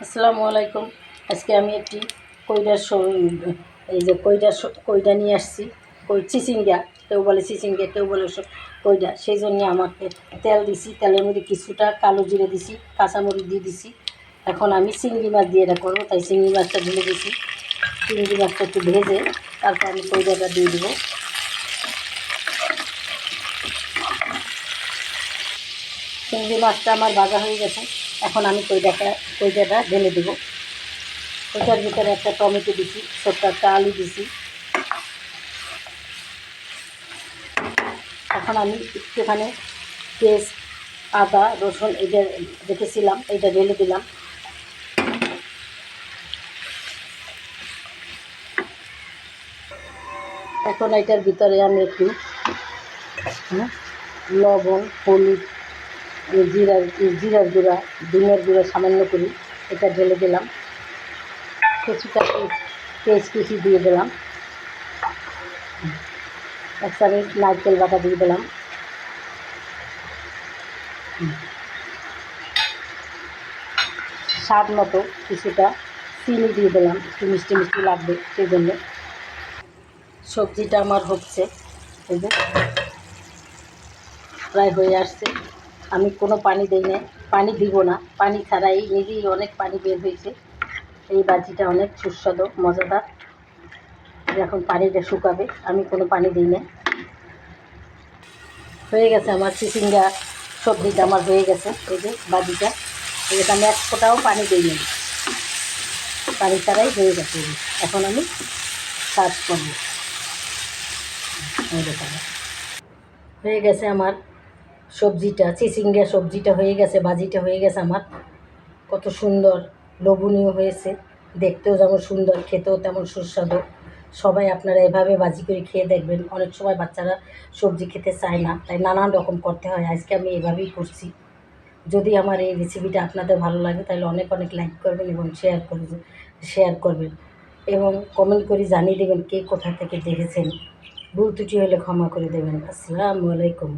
আসসালামু আলাইকুম। আজকে আমি একটি কইডার এই যে কইডার স- কইডা নিয়ে আসছি। কই চিচিঙ্গা। কেউ বলে চিচিঙ্গা, কেউ বলে কইডা সেই জন্য আমাকে তেল দিছি। তেলের মধ্যে কিছুটা কালো জিরে দিছি, কাঁচামরিচ দিয়ে দিছি। এখন আমি চিংড়ি মাছ দিয়ে এটা করব। তাই চিংড়ি মাছটা ঢেলে দিছি। চিংড়ি মাছটা একটু ভেজে তারপর আমি কইডাটা দিয়ে দেবো। চিংড়ি মাছটা আমার ভাজা হয়ে গেছে। এখন আমি কইডাটা কইডাটা ঢেলে দেবো। ওটার ভিতরে একটা টমেটো দিছি, ছোট্ট একটা আলু দিছি। এখন আমি একটুখানি পেস্ট আদা, রসুন এটা রেখেছিলাম এটা ঢেলে দিলাম। এখন এটার ভিতরে আমি একটু লবণ, হলুদ জিরার জিরার গুঁড়া, ডিমের গুঁড়া সামান্য করি, এটা ঢেলে দিলাম। কিছুটা পেস্ট কুচি দিয়ে দিলাম। এক চামচ নারকেল বাটা দিয়ে দিলাম। স্বাদ মতো কিছুটা চিনি দিয়ে দিলাম, একটু মিষ্টি মিষ্টি লাগবে সেই জন্য। সবজিটা আমার হচ্ছে, এই যে। প্রায় হয়ে আসছে। আমি কোনো পানি দিই না পানি দিব না। পানি ছাড়াই নিজেই অনেক পানি বের হয়েছে। এই বাজিটা অনেক সুস্বাদু, মজাদার। এখন পানিটা শুকাবে, আমি কোনো পানি দিই না হয়ে গেছে আমার চিচিঙ্গা সবজিটা আমার হয়ে গেছে, এই যে বাজিটা। এটাকে আমি এক ফোঁটাও পানি দিই না পানি ছাড়াই হয়ে গেছে। এখন আমি সার্চ করব। হয়ে গেছে আমার সবজিটা, চিচিঙ্গা সবজিটা হয়ে গেছে বাজিটা হয়ে গেছে আমার। কত সুন্দর, লোভনীয় হয়েছে। দেখতেও যেমন সুন্দর, খেতেও তেমন সুস্বাদু। সবাই আপনারা এভাবে বাজি করে খেয়ে দেখবেন। অনেক সময় বাচ্চারা সবজি খেতে চায় না, তাই নানান রকম করতে হয়। আজকে আমি এভাবেই করছি। যদি আমার এই রেসিপিটা আপনাদের ভালো লাগে, তাহলে অনেক অনেক লাইক করবেন এবং শেয়ার করবেন শেয়ার করবেন। এবং কমেন্ট করে জানিয়ে দেবেন কে কোথা থেকে দেখেছেন। ভুল ত্রুটি হলে ক্ষমা করে দেবেন। আসসালামু আলাইকুম।